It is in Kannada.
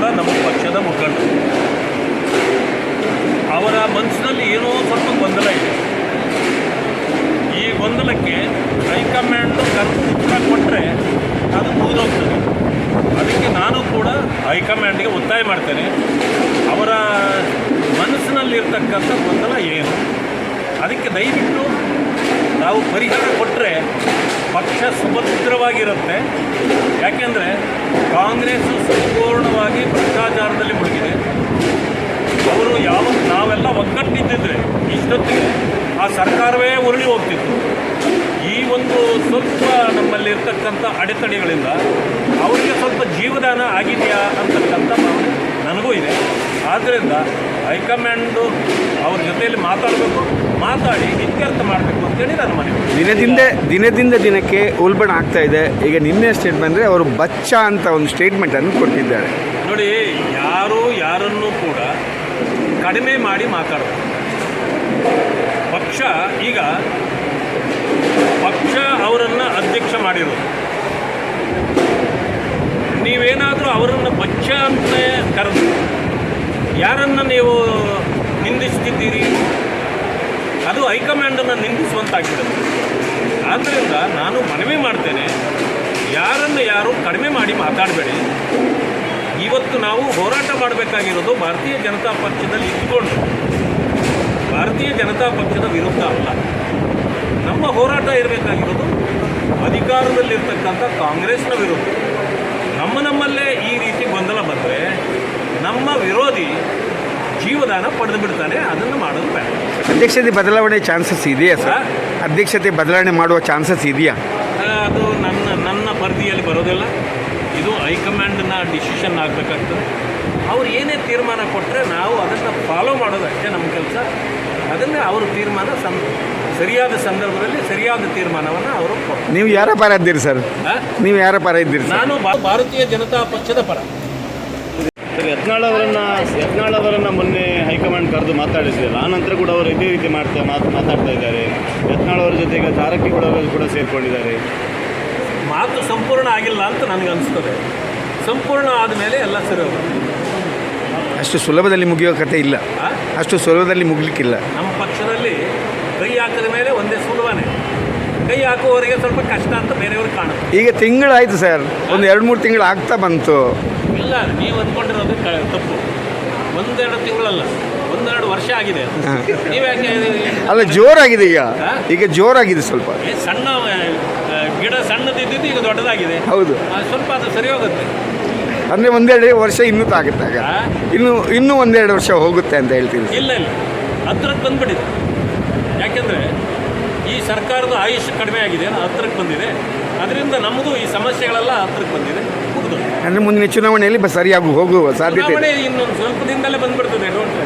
ಕೂಡ ನಮ್ಮ ಪಕ್ಷದ ಮುಖಂಡರು ಅವರ ಮನಸ್ಸಿನಲ್ಲಿ ಏನೋ ಸ್ವಲ್ಪ ಗೊಂದಲ ಇದೆ. ಈ ಗೊಂದಲಕ್ಕೆ ಹೈಕಮಾಂಡ್ ಉತ್ತರ ಕೊಟ್ಟರೆ ಅದು ಮುಗಿದೋಗ್ತದೆ ಅದಕ್ಕೆ ನಾನು ಕೂಡ ಹೈಕಮಾಂಡ್ಗೆ ಒತ್ತಾಯ ಮಾಡ್ತೇನೆ. ಅವರ ಮನಸ್ಸಿನಲ್ಲಿರ್ತಕ್ಕಂಥ ಗೊಂದಲ ಏನು? ಅದಕ್ಕೆ ದಯವಿಟ್ಟು ನಾವು ಪರಿಹಾರ ಕೊಟ್ಟರೆ ಪಕ್ಷ ಸುಭದ್ರವಾಗಿರುತ್ತೆ. ಯಾಕೆಂದರೆ ಕಾಂಗ್ರೆಸ್ ಸಂಪೂರ್ಣವಾಗಿ ಭ್ರಷ್ಟಾಚಾರದಲ್ಲಿ ಮುಳುಗಿದೆ. ಅವರು ಯಾವ ನಾವೆಲ್ಲ ಒಗ್ಗಟ್ಟಿದ್ದಿದ್ರೆ ಇಷ್ಟೊತ್ತಿಗೆ ಆ ಸರ್ಕಾರವೇ ಉರುಳಿ ಹೋಗ್ತಿತ್ತು. ಈ ಒಂದು ಸ್ವಲ್ಪ ನಮ್ಮಲ್ಲಿರ್ತಕ್ಕಂಥ ಅಡೆತಡೆಗಳಿಂದ ಅವರಿಗೆ ಸ್ವಲ್ಪ ಜೀವದಾನ ಆಗಿದೆಯಾ ಅಂತಕ್ಕಂಥ ಭಾವನೆ ನನಗೂ ಇದೆ. ಆದ್ದರಿಂದ ಹೈಕಮಾಂಡು ಅವ್ರ ಜೊತೆಯಲ್ಲಿ ಮಾತಾಡಬೇಕು ಮಾತಾಡಿ ಇತ್ಯರ್ಥ ಮಾಡಬೇಕು ಅಂತೇಳಿ ನಾನು ಮನೆ ದಿನದಿಂದ ದಿನದಿಂದ ದಿನಕ್ಕೆ ಉಲ್ಬಣ ಆಗ್ತಾ ಇದೆ. ಈಗ ನಿನ್ನೆ ಸ್ಟೇಟ್ಮೆಂಟ್ ಅಂದರೆ ಅವರು ಬಚ್ಚ ಅಂತ ಒಂದು ಸ್ಟೇಟ್ಮೆಂಟನ್ನು ಕೊಟ್ಟಿದ್ದಾರೆ. ನೋಡಿ ಯಾರು ಯಾರನ್ನು ಕೂಡ ಕಡಿಮೆ ಮಾಡಿ ಮಾತಾಡಬೇಕು. ಪಕ್ಷ ಈಗ ಪಕ್ಷ ಅವರನ್ನು ಅಧ್ಯಕ್ಷ ಮಾಡಿರೋದು. ನೀವೇನಾದರೂ ಅವರನ್ನು ಬಚ್ಚ ಅಂತ ಕರೆದು ಯಾರನ್ನು ನೀವು ನಿಂದಿಸ್ತಿದ್ದೀರಿ? ಅದು ಹೈಕಮಾಂಡನ್ನು ನಿಂದಿಸುವಂತಾಗಿಬಿಡುತ್ತೆ ಆದ್ದರಿಂದ ನಾನು ಮನವಿ ಮಾಡ್ತೇನೆ, ಯಾರನ್ನು ಯಾರು ಕಡಿಮೆ ಮಾಡಿ ಮಾತಾಡಬೇಡಿ. ಇವತ್ತು ನಾವು ಹೋರಾಟ ಮಾಡಬೇಕಾಗಿರೋದು ಭಾರತೀಯ ಜನತಾ ಪಕ್ಷದಲ್ಲಿ ಇದ್ದುಕೊಂಡು ಭಾರತೀಯ ಜನತಾ ಪಕ್ಷದ ವಿರುದ್ಧ ಅಲ್ಲ. ನಮ್ಮ ಹೋರಾಟ ಇರಬೇಕಾಗಿರೋದು ಅಧಿಕಾರದಲ್ಲಿರ್ತಕ್ಕಂಥ ಕಾಂಗ್ರೆಸ್ನ ವಿರುದ್ಧ. ನಮ್ಮ ನಮ್ಮಲ್ಲೇ ಈ ರೀತಿ ಗೊಂದಲ ಬಂದರೆ ನಮ್ಮ ವಿರೋಧಿ ಜೀವದಾನ ಪಡೆದು ಬಿಡ್ತಾನೆ ಅದನ್ನು ಮಾಡೋದು ಬೇಡ. ಅಧ್ಯಕ್ಷತೆ ಬದಲಾವಣೆ ಚಾನ್ಸಸ್ ಇದೆಯಾ ಸರ್? ಅಧ್ಯಕ್ಷತೆ ಬದಲಾವಣೆ ಮಾಡುವ ಚಾನ್ಸಸ್ ಇದೆಯಾ? ಅದು ನನ್ನ ನನ್ನ ಪರಿಧಿಯಲ್ಲಿ ಬರೋದಿಲ್ಲ. ಇದು ಹೈಕಮಾಂಡ್ನ ಡಿಸಿಷನ್ ಆಗಬೇಕಾಗ್ತದೆ. ಅವ್ರು ಏನೇ ತೀರ್ಮಾನ ಕೊಟ್ಟರೆ ನಾವು ಅದನ್ನು ಫಾಲೋ ಮಾಡೋದು ಅಷ್ಟೇ ನಮ್ಮ ಕೆಲಸ. ಅದನ್ನೇ ಅವರು ತೀರ್ಮಾನ ಸಂ ಸರಿಯಾದ ಸಂದರ್ಭದಲ್ಲಿ ಸರಿಯಾದ ತೀರ್ಮಾನವನ್ನು ಅವರು ಕೊಡ್ತಾರೆ. ನೀವು ಯಾರ ಪರ ಇದ್ದೀರಿ ಸರ್? ನೀವು ಯಾರ ಪರ ಇದ್ದೀರಿ ನಾನು ಭಾರತೀಯ ಜನತಾ ಪಕ್ಷದ ಪರ. ಯತ್ನಾಳ್ ಅವರನ್ನ ಯತ್ನಾಳ್ ಅವರನ್ನ ಮೊನ್ನೆ ಹೈಕಮಾಂಡ್ ಕರೆದು ಮಾತಾಡಿಸಿದ್ರು ಆ ನಂತರ ಕೂಡ ಅವರು ಇದೇ ರೀತಿ ಮಾಡ್ತಾ ಮಾತು ಮಾತಾಡ್ತಾ ಇದ್ದಾರೆ. ಯತ್ನಾಳ್ ಅವರ ಜೊತೆಗೆ ಜಾರಕಿಹೊಳಿ ಅವರು ಕೂಡ ಸೇರಿಕೊಂಡಿದ್ದಾರೆ. ಮಾತು ಸಂಪೂರ್ಣ ಆಗಿಲ್ಲ ಅಂತ ನನಗೆ ಅನಿಸ್ತದೆ. ಸಂಪೂರ್ಣ ಆದಮೇಲೆ ಎಲ್ಲ ಸರಿ ಅಷ್ಟು ಸುಲಭದಲ್ಲಿ ಮುಗಿಯೋ ಕಥೆ ಇಲ್ಲ. ಅಷ್ಟು ಸುಲಭದಲ್ಲಿ ಮುಗಲಿಕ್ಕಿಲ್ಲ. ನಮ್ಮ ಪಕ್ಷದಲ್ಲಿ ಕೈ ಹಾಕಿದ ಮೇಲೆ ಒಂದೇ ಸುಲಭನೇ. ಕೈ ಹಾಕುವವರಿಗೆ ಸ್ವಲ್ಪ ಕಷ್ಟ ಅಂತ ಬೇರೆಯವ್ರಿಗೆ ಕಾಣುತ್ತೆ. ಈಗ ತಿಂಗಳಾಯ್ತು ಸರ್. ಒಂದು ಎರಡು ಮೂರು ತಿಂಗಳು ಆಗ್ತಾ ಬಂತು. ಇಲ್ಲ ನೀವು ಅಂದ್ಕೊಂಡಿರೋದು ತಪ್ಪು. ಒಂದೆರಡು ತಿಂಗಳಲ್ಲ ಒಂದೆರಡು ವರ್ಷ ಆಗಿದೆ. ನೀವು ಯಾಕೆ ನೀವ್ಯಾಕೆ ಅಲ್ಲ ಜೋರಾಗಿದೆ ಈಗ. ಈಗ ಜೋರಾಗಿದೆ ಸ್ವಲ್ಪ. ಸಣ್ಣ ಗಿಡ ಸಣ್ಣದಿದ್ದು ಈಗ ದೊಡ್ಡದಾಗಿದೆ. ಹೌದು. ಆ, ಸ್ವಲ್ಪ ಅದು ಸರಿ ಹೋಗುತ್ತೆ ಅಂದರೆ ಒಂದೆರಡು ವರ್ಷ ಇನ್ನೂ ತಾಗುತ್ತೆ ಆಗ ಇನ್ನು ಇನ್ನೂ ಒಂದೆರಡು ವರ್ಷ ಹೋಗುತ್ತೆ ಅಂತ ಹೇಳ್ತೀನಿ ಇಲ್ಲ ಇಲ್ಲ. ಹತ್ರಕ್ಕೆ ಬಂದ್ಬಿಟ್ಟಿದೆ. ಯಾಕೆಂದರೆ ಈ ಸರ್ಕಾರದ ಆಯುಷ್ ಕಡಿಮೆ ಆಗಿದೆ ಹತ್ರಕ್ಕೆ ಬಂದಿದೆ. ಅದರಿಂದ ನಮ್ಮದು ಈ ಸಮಸ್ಯೆಗಳೆಲ್ಲ ಹತ್ರಕ್ಕೆ ಬಂದಿದೆ. ಮುಗಿದು. ಅಂದರೆ ಮುಂದಿನ ಚುನಾವಣೆಯಲ್ಲಿ ಬ- ಸರಿಯಾಗಿ ಹೋಗುವ ಸಾಧ್ಯತೆ ಇದೆ. ಚುನಾವಣೆ ಇನ್ನೊಂದು ಸ್ವಲ್ಪ ದಿನದಲ್ಲೇ ಬಂದ್ಬಿಡ್ತದೆ ಡೋಂಟ್